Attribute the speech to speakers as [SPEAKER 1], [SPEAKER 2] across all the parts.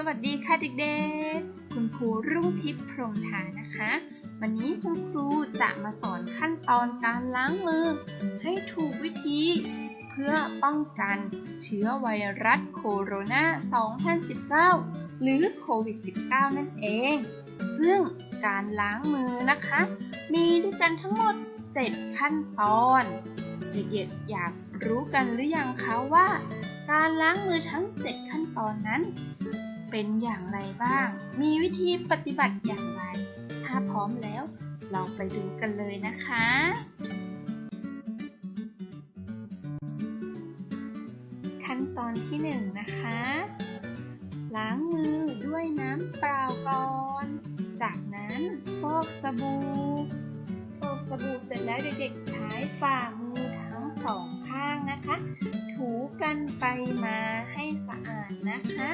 [SPEAKER 1] สวัสดีค่ะเด็กๆ คุณครูรุ่งทิพย์พรมทานะคะ วันนี้คุณครูจะมาสอนขั้นตอนการล้างมือ ให้ถูกวิธี เพื่อป้องกันเชื้อไวรัสโคโรนา 2019 หรือโควิด -19 นั่นเอง ซึ่งการล้างมือนะคะ มีด้วยกันทั้งหมด 7 ขั้นตอน เด็กๆอยากรู้กันหรือยังคะว่าการล้างมือทั้ง 7 ขั้นตอนนั้น เป็นอย่างไรบ้าง มีวิธีปฏิบัติอย่างไร ถ้าพร้อมแล้ว เราไปดูกันเลยนะคะ ขั้นตอนที่1นะคะ ล้างมือด้วยน้ำเปล่าก่อน จากนั้นฟอกสบู่ ฟอกสบู่เสร็จแล้วเด็กๆใช้ฝ่ามือทั้งสองข้างนะคะ ถูกันไปมาให้สะอาดนะคะ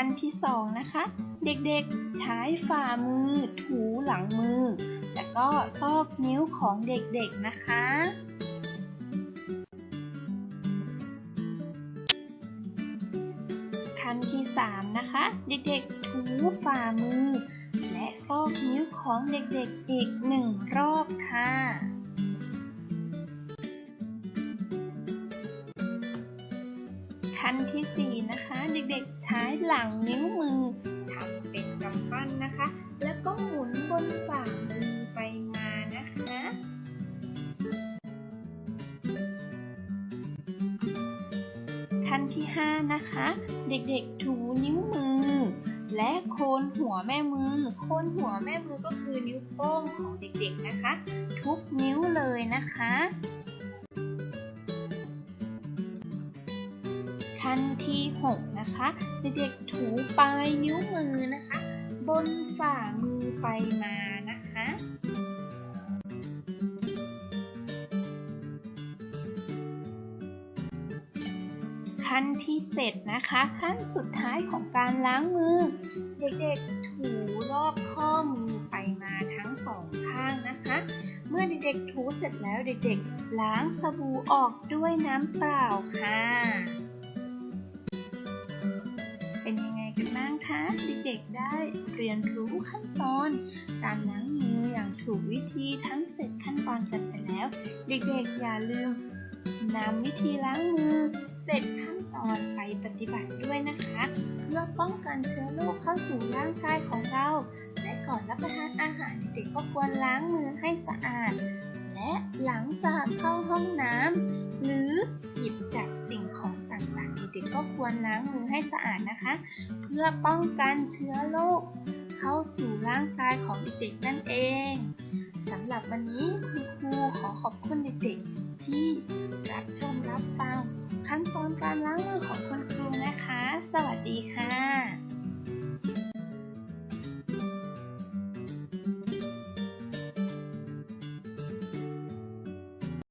[SPEAKER 1] ขั้นที่สองนะคะ เด็กๆใช้ฝ่ามือถูหลังมือ แล้วก็ซอกนิ้วของเด็กๆนะคะ ขั้นที่ 3 นะคะ เด็กๆถูฝ่ามือ และซอกนิ้วของเด็กๆอีกหนึ่งรอบค่ะ ขั้นที่ 4 นะคะ เด็กๆใช้หลังนิ้วมือทำเป็นกำปั้นนะคะ แล้วก็หมุนบนฝ่ามือไปมานะคะขั้นที่ 5 นะคะ เด็กๆถูนิ้วมือ และโคนหัวแม่มือ โคนหัวแม่มือก็คือนิ้วโป้งของเด็กๆนะคะ ทุกนิ้วเลยนะคะ ขั้นที่ 6 นะคะ เด็กๆถูปลายนิ้วมือนะคะ บนฝ่ามือไปมานะคะขั้นที่ 7 นะคะ ขั้นสุดท้ายของการล้างมือ เด็กๆถูรอบข้อมือไปมาทั้งสองข้างนะคะ เมื่อเด็กๆถูเสร็จแล้วเด็กๆ ล้างสบู่ออกด้วยน้ำเปล่าค่ะ เป็นยังไงกันบ้างคะ เด็กๆได้เรียนรู้ขั้นตอน การล้างมืออย่างถูกวิธีทั้ง 7 ขั้นตอนกันไปแล้ว เด็กๆอย่าลืมนำวิธีล้างมือ 7 ขั้นตอนไปปฏิบัติด้วยนะคะ เพื่อป้องกันเชื้อโรคเข้าสู่ร่างกายของเรา และก่อนรับประทานอาหารเด็กก็ควรล้างมือให้สะอาด และหลังจากเข้าห้องน้ำหรือหยิบจับ ควรล้างมือให้สะอาดนะคะ เพื่อป้องกันเชื้อโรคเข้าสู่ร่างกายของเด็กๆนั่นเองสำหรับวันนี้คุณครูขอขอบคุณเด็กๆที่รับชมรับ